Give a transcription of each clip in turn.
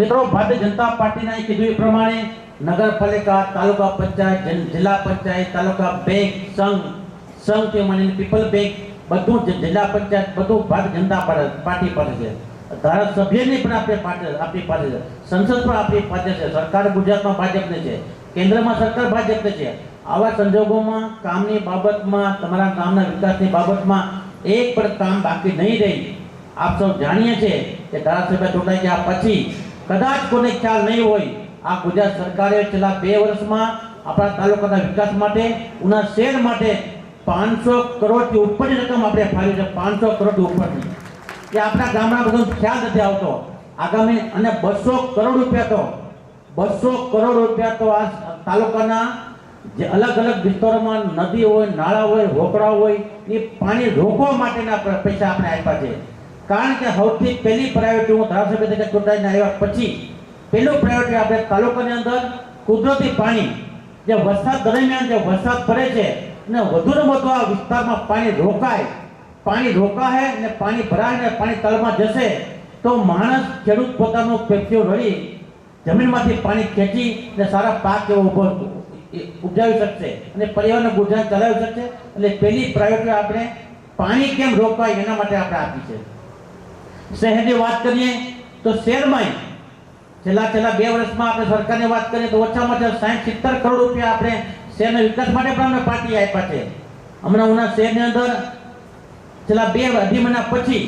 મિત્રો, ભારતીય જનતા પાર્ટીના કીધું એ પ્રમાણે નગરપાલિકા, તાલુકા પંચાયત જિલ- જિલ્લા પંચાયત, તાલુકા બેંક, સંઘ સંઘ કે મળીને પીપલ બેંક, બધું જિલ્લા પંચાયત, બધું ભારતીય જનતા પાર્ટી પાસે છે. ધારાસભ્યની પણ આપણે પાસે આપણી પાસે છે. સંસદ પણ આપણી પાસે છે. સરકાર ગુજરાતમાં ભાજપને છે. કેન્દ્રમાં સરકાર ભાજપને છે. આવા સંજોગોમાં, કામની બાબતમાં, તમારા ગામના વિકાસની બાબતમાં એક પણ કામ બાકી નહીં રહી. આપ સૌ જાણીએ છીએ કે ધારાસભ્ય ચૂંટાઈ ગયા પછી કદાચ કોને ખ્યાલ નહીં હોય, આ ગુજરાત સરકારે છેલ્લા બે વર્ષમાં આપણા તાલુકાના વિકાસ માટે, ઉના શહેર માટે પાંચસો કરોડથી ઉપરની રકમ આપણે ફાળવી છે, પાંચસો કરોડથી ઉપરની. કે આપણા ગામડા બધો ખ્યાલ નથી આવતો. આગામી, અને બસો કરોડ રૂપિયા તો, બસો કરોડ રૂપિયા તો આ તાલુકાના જે અલગ અલગ વિસ્તારોમાં નદી હોય, નાળા હોય હોકડા હોય, એ પાણી રોકવા માટેના પૈસા આપણે આપ્યા છે. કારણ કે સૌથી પહેલી પ્રાયોરિટી હું ધારાસભ્ય તરીકે ચૂંટાઈને આવ્યા પછી પહેલું પ્રાયોરિટી આપણે તાલુકાની અંદર કુદરતી પાણી, જે વરસાદ દરમિયાન જે વરસાદ પડે છે અને વધુને વધુ આ વિસ્તારમાં પાણી રોકાય પાણી રોકાય અને પાણી ભરાય ને પાણી તળમાં જશે, તો માણસ ખેડૂત પોતાનું પેટીઓ રળી જમીનમાંથી પાણી ખેંચી અને સારા પાક એવો ઊભો ઉપજાવી શકશે અને પર્યાવરણ ગુજરાન ચલાવી શકશે. એટલે પહેલી પ્રાયોરિટી આપણે પાણી કેમ રોકાય એના માટે આપણે આપી છે. શહેરની વાત કરીએ તો શહેરમાં છેલ્લા છેલ્લા બે વર્ષમાં આપણે સરકારની વાત કરીએ તો ઓછામાં ઓછા સાઠ સિત્તેર કરોડ રૂપિયા આપણે શહેરના વિકાસ માટે પણ અમે પાર્ટી આપ્યા છે. હમણાં ઉના શહેરની અંદર છેલ્લા બે અઢી મહિના પછી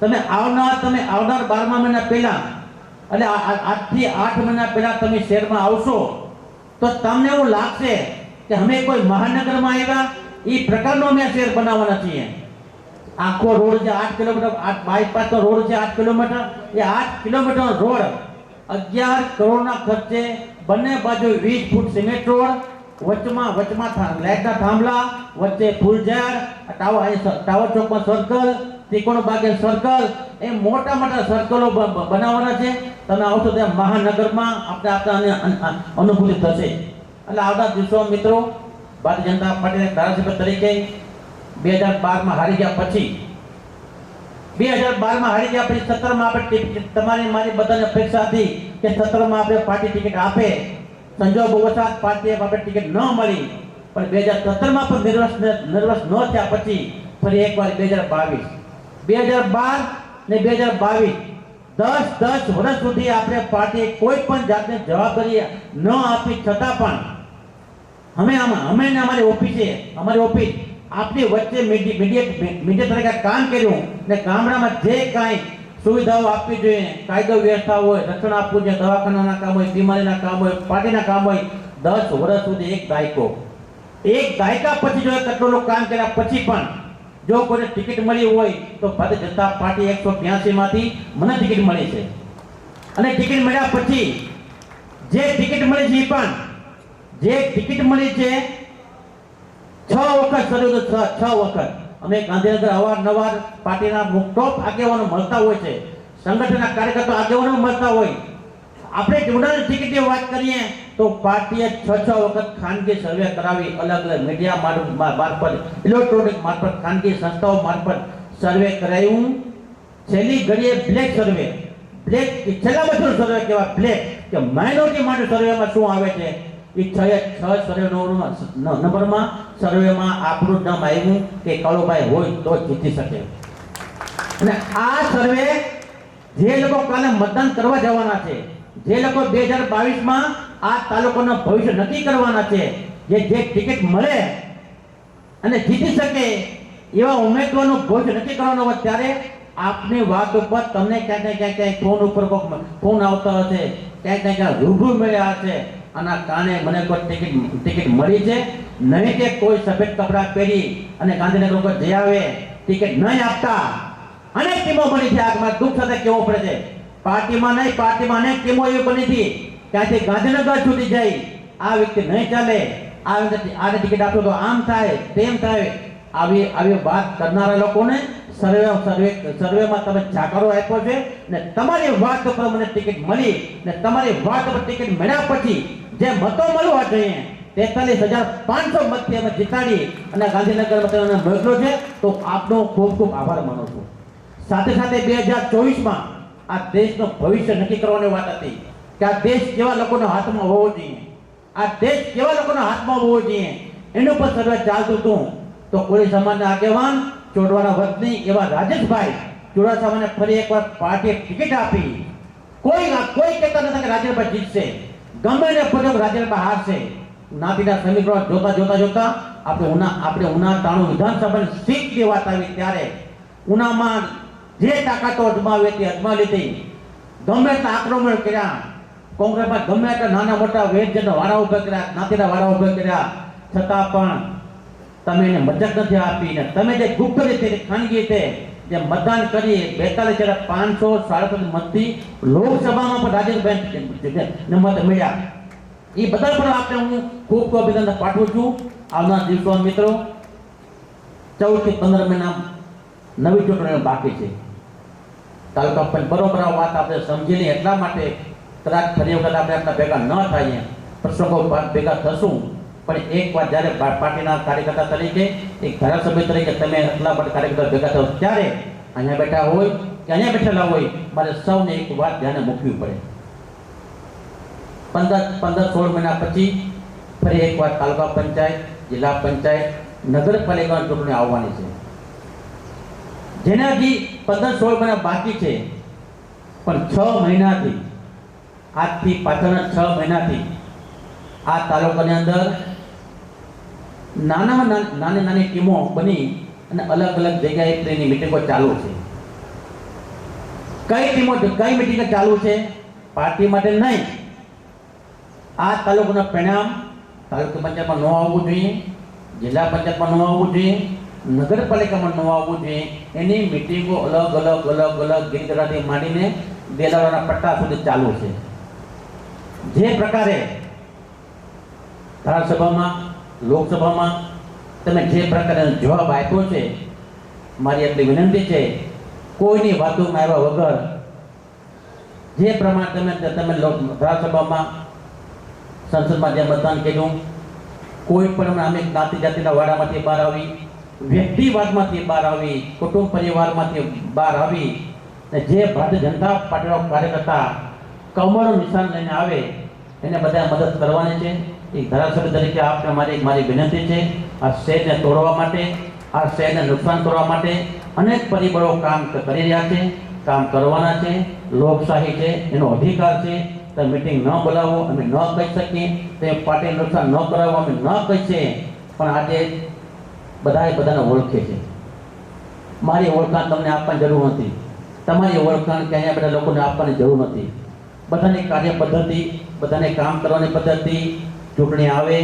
તમે આવનાર તમે આવનાર બારમા મહિના પહેલા એટલે આજથી આઠ મહિના પહેલા તમે શહેરમાં આવશો તો તમને એવું લાગશે કે અમે કોઈ મહાનગરમાં આવ્યા એ પ્રકારનો અમે શહેર બનાવવાના છીએ. આખો રોડ છે આઠ કિલોમીટર, આઠ બાયપાસ નો રોડ છે આઠ કિલોમીટર, એ આઠ કિલોમીટર રોડ અગિયાર કરોડના ખર્ચે બંને બાજુ વીસ ફૂટ સિમેન્ટ રોડ, વચમાં વચમાં લાઇટના થાંભલા, વચ્ચે ફૂલઝાડ ટાવર ટાવર ચોકમાં સર્કલ ત્રિકોણ બાગે સર્કલ એ મોટા મોટા સર્કલો બનાવવાના છે. તમે આવશો ત્યાં મહાનગરમાં આપણે આપણે અનુભૂતિ થશે. એટલે આવતા દિવસો મિત્રો, ભારતીય જનતા પાર્ટીના ધારાસભ્ય તરીકે બે હજાર બારમાં હારી ગયા પછી. બે હજાર બારમાં હારી ગયા પછી સત્તરમાં આપણે તમારી મારી બધાને અપેક્ષા હતી કે સત્તરમાં આપણે પાર્ટી ટિકિટ આપે. સંજોગ વસાત પાર્ટીએ આપણે ટિકિટ ન મળી. પણ બે હજાર સત્તરમાં પણ નિર્વસ નિર્વસ ન થયા પછી ફરી એકવાર બે હજાર બાવીસ. બે હજાર બાર ને બે હજાર બાવીસ, દસ દસ વર્ષ સુધી આપણે પાર્ટીએ કોઈ પણ જાતને જવાબદારી ન આપી છતાં પણ, અમે આમાં અમે ને અમારી ઓફિસે અમારી ઓફિસ આપની વચ્ચે મીડિયા તરીકે કામ કર્યું ને ગામડામાં જે કાંઈ સુવિધાઓ આપવી જોઈએ, કાયદો વ્યવસ્થા હોય, રક્ષણ આપવું જોઈએ, દવાખાનાના કામ હોય, બીમારીના કામ હોય, પાર્ટીના કામ હોય, દસ વર્ષ સુધી એક દાયકો. એક દાયકા પછી જો કેટલું કામ કર્યા પછી પણ જો કોઈને ટિકિટ મળી હોય તો ભારતીય જનતા પાર્ટી એકસો માંથી મને ટિકિટ મળી છે. અને ટિકિટ મળ્યા પછી જે ટિકિટ મળી છે એ પણ, જે ટિકિટ મળી છે છ વખત કર્યું તો છ વખત. અમે ગાંધીનગર અવારનવાર પાર્ટીના ટોપ આગેવાનો મળતા હોય છે. સંગઠનના કાર્યકર્તા આગેવાનો મળતા હોય. આપણે જોડાણ ટિકિટની વાત કરીએ તો પાર્ટીએ છ છ વખત ખાનગી સર્વે કરાવી, અલગ અલગ મીડિયા મારફત, ઇલેક્ટ્રોનિક મારફત, ખાનગી સંસ્થાઓ મારફત સર્વે કરાયું. છેલ્લી ઘડીએ બ્લેક સર્વે. બ્લેક છેલ્લા બસો સર્વે કેવા બ્લેક કે માઇનોરિટી માટે સર્વેમાં શું આવે છે? એ છ છ સર્વે નંબરમાં સર્વેમાં આપણું નામ આવ્યું કે કાળુભાઈ હોય તો જીતી શકે. અને આ સર્વે જે લોકો કાલે મતદાન કરવા જવાના છે, જે લોકો બે હજાર બાવીસમાં આ તાલુકાનું ભવિષ્ય નક્કી કરવાના છે, જે જે ટિકિટ મળે અને જીતી શકે એવા ઉમેદવારનું ભવિષ્ય નક્કી કરવાનો હોય ત્યારે આપની વાત ઉપર તમને ક્યાંક ક્યાંક ક્યાંક ફોન ઉપર ફોન આવતા હશે, ક્યાંક ક્યાંક રૂબરૂ મળ્યા હશે. આના કારણે મને કોઈ ટિકિટ ટિકિટ મળી છે. નહીં કે કોઈ સફેદ કપડાં પહેરી અને ગાંધીનગર ઉપર જઈ આવે ટિકિટ નહીં આપતા. અનેક ટીમો બની છે આગમાં. દુઃખ સાથે કેવું પડે છે? પાર્ટીમાં નહીં, પાર્ટીમાં અનેક ટીમો એવી બની હતી. ત્યાંથી ગાંધીનગર છૂટી જાય આ વ્યક્તિ નહીં ચાલે. આ આને ટિકિટ આપો તો આમ થાય, તેમ થાય. આવી આવી વાત કરનારા લોકોને સર્વે સર્વે, સર્વેમાં તમે જાકારો આપ્યો છે. ને તમારી વાત ઉપર મને ટિકિટ મળી. ને તમારી વાત ઉપર ટિકિટ મળ્યા પછી જે મતો મળવા જોઈએ, તેતાલીસ હજાર પાંચસો મતથી અમે જીતાડી અને ગાંધીનગરમાં તમે મોકલો છે. તો આપનો ખૂબ ખૂબ આભાર માનું છું. સાથે સાથે બે હજાર ચોવીસમાં આ દેશનું ભવિષ્ય નક્કી કરવાની વાત હતી કે આ દેશ કેવા લોકોના હાથમાં હોવો જોઈએ. આ દેશ કેવા લોકોના હાથમાં હોવો જોઈએ. એનું પણ સર્વે ચાલતું હતું. તો કોળી સમાજના આગેવાન ચોડવાના વતની એવા રાજેશભાઈ ચોડાસામાને ફરી એકવાર પાર્ટીએ ટિકિટ આપી. કોઈ કોઈ કહેતા નથી કે રાજેશભાઈ જીતશે. ગમે ને પૂછો રાજેશભાઈ હારશે નાતીના સમીકરણ જોતા જોતા જોતા આપણે ઉના આપણે ઉના તાણું વિધાનસભાની સીટ વાત આવી ત્યારે ઉનામાં જે તાકાતો અજમાવી હતી, અજમાવી લીધી ગમે તે આક્રમણ કર્યા, કોંગ્રેસમાં ગમે તે નાના મોટા વેદજનો વાળા ઊભા કર્યા નાતીના વાળા ઊભા કર્યા, છતાં પણ તમે એને મજાક નથી આપી ને તમે જે ગુપ્ત રીતે ખાનગી રીતે જે મતદાન કરી બેતાલીસ હજાર પાંચસો સાડત્રીસ મતથી લોકસભામાં પણ રાજેશભાઈ મત મળ્યા. એ બધા પણ આપણે હું ખૂબ ખૂબ અભિનંદન પાઠવું છું. આવનાર દિવસો મિત્રો, ચૌદથી પંદર મહિના નવી ચૂંટણીઓ બાકી છે. તાલુકા પંચ બરોબર વાત આપણે સમજી લઈએ એટલા માટે કદાચ ફરી વખત આપણે આપણા ભેગા ન થઈએ પ્રસંગો ભેગા થશું. પણ એક વાર જ્યારે પાર્ટીના કાર્યકર્તા તરીકે, એક ધારાસભ્ય તરીકે તમે એટલા બધા કાર્યકર્તા ભેગા થાવ ત્યારે અહીંયા બેઠા હોય કે અહીંયા બેઠેલા હોય, મારે સૌને એક વાત ધ્યાને મૂકવી પડે. પંદર પંદર, સોળ મહિના પછી ફરી એક વાર તાલુકા પંચાયત, જિલ્લા પંચાયત નગરપાલિકાની ચૂંટણી આવવાની છે. જેનાથી પંદર, સોળ મહિના બાકી છે, પણ છ મહિનાથી, આજથી પાછળના છ મહિનાથી આ તાલુકાની અંદર નાની નાની નાની ટીમો બની અને અલગ અલગ જગ્યાએ તેની મિટિંગો ચાલુ છે. કઈ ટીમો કઈ મિટિંગો ચાલુ છે? પાર્ટી માટે નહીં. આ તાલુકાના પરિણામ તાલુકા પંચાયતમાં ન આવવું જોઈએ, જિલ્લા પંચાયતમાં ન આવવું જોઈએ, નગરપાલિકામાં ન આવવું જોઈએ. એની મિટિંગો અલગ અલગ અલગ અલગ ગીરગરાથી માંડીને દેલાવાના પટ્ટા સુધી ચાલુ છે. જે પ્રકારે ધારાસભામાં લોકસભામાં તમે જે પ્રકારે જવાબ આપ્યો છે, મારી એટલી વિનંતી છે, કોઈની વાતોમાં આવ્યા વગર જે પ્રમાણે તમે તમે લોક- ધારાસભામાં સંસદમાં જે મતદાન કર્યું, કોઈ પણ અમે જ્ઞાતિ જાતિના વાડામાંથી બહાર આવી, વ્યક્તિવાદમાંથી બહાર આવી, કુટુંબ પરિવારમાંથી બહાર આવી જે ભારતીય જનતા પાર્ટીનો કાર્યકર્તા કમળનું નિશાન લઈને આવે, એને બધા મદદ કરવાની છે. એક ધારાસભ્ય તરીકે આપને મારી મારી વિનંતી છે, આ શહેરને તોડવા માટે, આ શહેરને નુકસાન કરવા માટે અનેક પરિબળો કામ કરી રહ્યા છે, કામ કરવાના છે, લોકશાહી છે, એનો અધિકાર છે, તમે મિટિંગ ન બોલાવો, અમે ન કહી શકીએ, તે પાર્ટી નુકસાન ન કરાવો અમે ન કહી શકીએ, પણ આજે બધાએ બધાને ઓળખે છે. મારી ઓળખાણ તમને આપવાની જરૂર નથી. તમારી ઓળખાણ કે અહીંયા બધા લોકોને આપવાની જરૂર નથી. બધાની કાર્ય પદ્ધતિ બધાને કામ કરવાની પદ્ધતિ ચૂંટણી આવે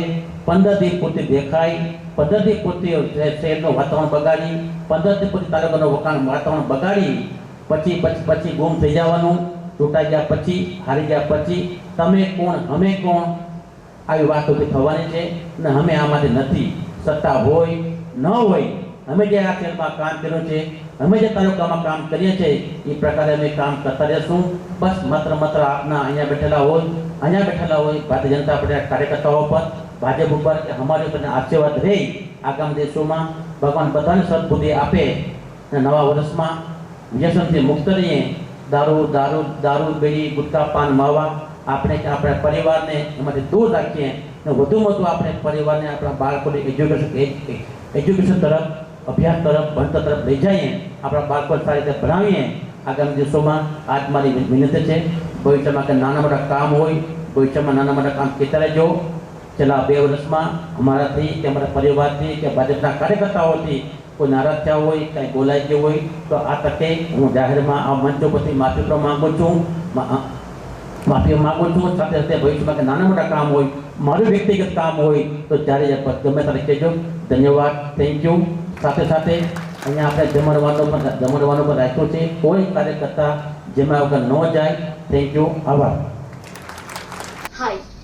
પંદરથી પૂરતી દેખાય પદ્ધતિ પૂરતી શહેરનું વાતાવરણ બગાડી પદ્ધતિ પૂરતી તાલુકાનું વખાણ વાતાવરણ બગાડી, પછી પછી પછી ગુમ થઈ જવાનું ચૂંટાઈ ગયા પછી, હારી ગયા પછી, તમે કોણ, અમે કોણ? આવી વાત થવાની છે ને અમે આમાંથી નથી. સત્તા હોય, ન હોય, અમે જે આ શહેરમાં કામ કર્યું છે, અમે જે તાલુકામાં કામ કરીએ છીએ, એ પ્રકારે અમે કામ કરતા રહેશું. બસ માત્ર માત્ર આપના અહીંયા બેઠેલા હોય અહીંયા બેઠેલા હોય, ભારતીય જનતા પાર્ટીના કાર્યકર્તાઓ પર ભાજપ ઉપર અમારી ઉપર આશીર્વાદ રહે આગામી દિવસોમાં ભગવાન બધાને સદબુદ્ધિ આપે અને નવા વર્ષમાં વ્યસનથી મુક્ત રહીએ. દારૂ દારૂ દારૂ, બીડી, ગુટકા, પાન, માવા આપણે આપણા પરિવારને એમાંથી દૂર રાખીએ અને વધુમાં વધુ આપણે પરિવારને આપણા બાળકોને એજ્યુકેશન એજ્યુકેશન તરફ, અભ્યાસ તરફ, ભણતર તરફ લઈ જઈએ, આપણા બાળકો સારી રીતે ભણાવીએ. આગામી દિવસોમાં આજ મારી વિનંતી છે. ભવિષ્યમાં કે નાના મોટા કામ હોય ભવિષ્યમાં નાના મોટા કામ કરતા રહેજો છેલ્લા બે વર્ષમાં અમારાથી કે અમારા પરિવારથી કે ભાજપના કાર્યકર્તાઓથી કોઈ નારાજ થયા હોય કંઈ બોલાઈ ગયું હોય તો આ તકે હું જાહેરમાં આ મંચો પરથી માફી કરવા માંગુ છું મા- માફી માંગુ છું સાથે સાથે ભવિષ્યમાં કે નાના મોટા કામ હોય મારું વ્યક્તિગત કામ હોય તો જ્યારે ગમે ત્યારે કહેજો ધન્યવાદ થેન્ક યુ સાથે સાથે અહીંયા આપણે જમણવાનો પણ જમણવાનો પણ રાખ્યો છે કોઈ કાર્યકર્તા જેમાં વગર ન જાય થેન્ક યુ આભાર હાય